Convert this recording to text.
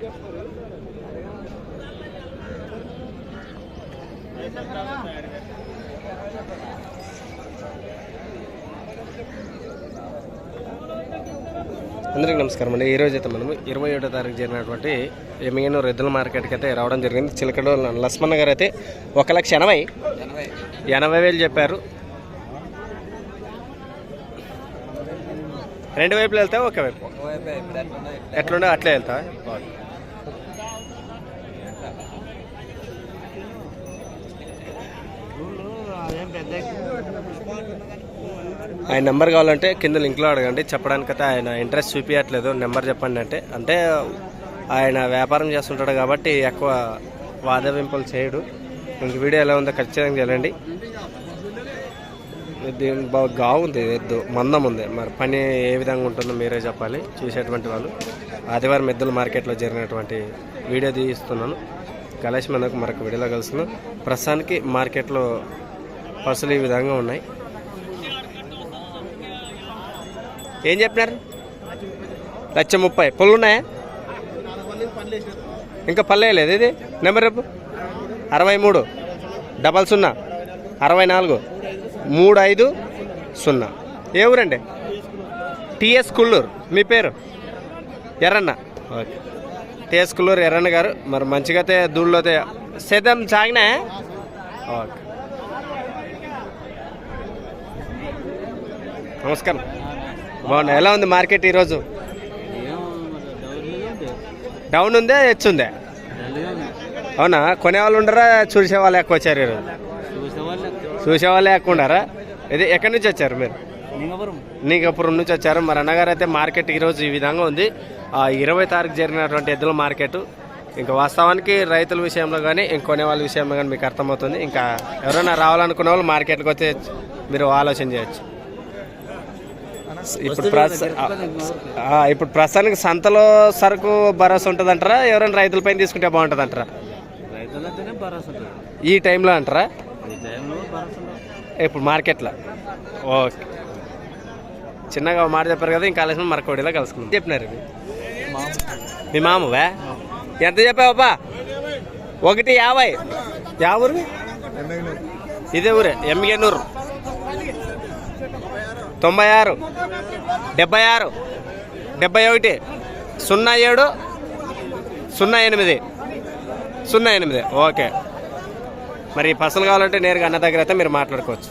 అందరికీ నమస్కారం అండి. ఈరోజు అయితే మనము ఇరవై ఏడో తారీఖు జరిగినటువంటి ఎమ్మిగనూరు ఎద్దుల మార్కెట్కి అయితే రావడం జరిగింది. చిలకడ లక్ష్మణ్ గారు అయితే ఒక లక్ష ఎనభై. ఎనభై వేలు చెప్పారు. రెండు వైపులు వెళ్తావా ఒక వైపు? ఎట్లుండే అట్లే వెళ్తావా? ఆయన నెంబర్ కావాలంటే కింద లింక్లో అడగండి. చెప్పడానికైతే ఆయన ఇంట్రెస్ట్ చూపించట్లేదు నెంబర్ చెప్పండి అంటే. అంటే ఆయన వ్యాపారం చేస్తుంటాడు కాబట్టి ఎక్కువ వాదవింపులు చేయడు. ఇంక వీడియో ఎలా ఉందో ఖచ్చితంగా చేయండి దీని బాగా గావుంది ఎద్దు మందం ఉంది. మరి పని ఏ విధంగా ఉంటుందో మీరే చెప్పాలి. చూసేటువంటి వాళ్ళు. ఆదివారం ఎద్దుల మార్కెట్లో జరిగినటువంటి వీడియో తీస్తున్నాను. గణేష్ మనకు మరొక వీడియోలో కలుస్తున్నాం. ప్రస్తుతానికి మార్కెట్లో పసులు ఈ విధంగా ఉన్నాయి. ఏం చెప్పినారు? లక్ష ముప్పై. పళ్ళు ఉన్నాయా? ఇంకా పల్లె లేదు ఇది నెంబర్ రేపు అరవై మూడు. డబల్ సున్నా. అరవై నాలుగు. మూడు ఐదు సున్నా. ఏ ఊరండి? టిఎస్ కుల్లూరు. మీ పేరు? ఎర్రన్న. ఓకే. టిఎస్ కుల్లూరు ఎర్రన్న గారు. మరి మంచిగా అయితే దూళ్ళో అయితే సేద్యం సాగినా? ఓకే. నమస్కారం. బాగున్నా. ఎలా ఉంది మార్కెట్ ఈరోజు? డౌన్ ఉందే హెచ్చుందే అవునా? కొనేవాళ్ళు ఉండరా చూసే వాళ్ళు ఎక్కువ వచ్చారు ఈరోజు? చూసే వాళ్ళే ఎక్కువ ఉండారా ఇది ఎక్కడి నుంచి వచ్చారు మీరు? నీకపురం నుంచి వచ్చారు. మరి అన్నగారు అయితే మార్కెట్ ఈరోజు ఈ విధంగా ఉంది. ఆ ఇరవై తారీఖు జరిగినటువంటి ఎద్దుల మార్కెట్. ఇంకా వాస్తవానికి రైతుల విషయంలో కానీ ఇంకొనే వాళ్ళ విషయంలో కానీ మీకు అర్థమవుతుంది. ఇంకా ఎవరైనా రావాలనుకునే వాళ్ళు మార్కెట్కి వస్తే మీరు ఆలోచన చేయొచ్చు. ఇప్పుడు ఇప్పుడు ప్రస్తుతానికి సంతలో సరుకు భరోసా ఉంటుంది అంటారా ఎవరైనా రైతుల పైన తీసుకుంటే బాగుంటుంది అంటారా ఈ టైంలో అంటారా? ఇప్పుడు మార్కెట్లో. ఓకే. చిన్నగా మాట చెప్పారు కదా ఇంకా ఆలస్యం మరొకటిలో కలుసుకుందాం. చెప్పినారు మీ మామవా? ఎంత చెప్పావబ్బా? ఒకటి యాభై. యా ఊరు ఇదే ఊరే ఎమ్మిగనూరు తొంభై ఆరు డెబ్బై ఆరు డెబ్బై ఒకటి సున్నా ఏడు. సున్నా ఎనిమిది. సున్నా ఎనిమిది. ఓకే. మరి పసలు కావాలంటే నేరుగా అన్న దగ్గర అయితే మీరు మాట్లాడుకోవచ్చు.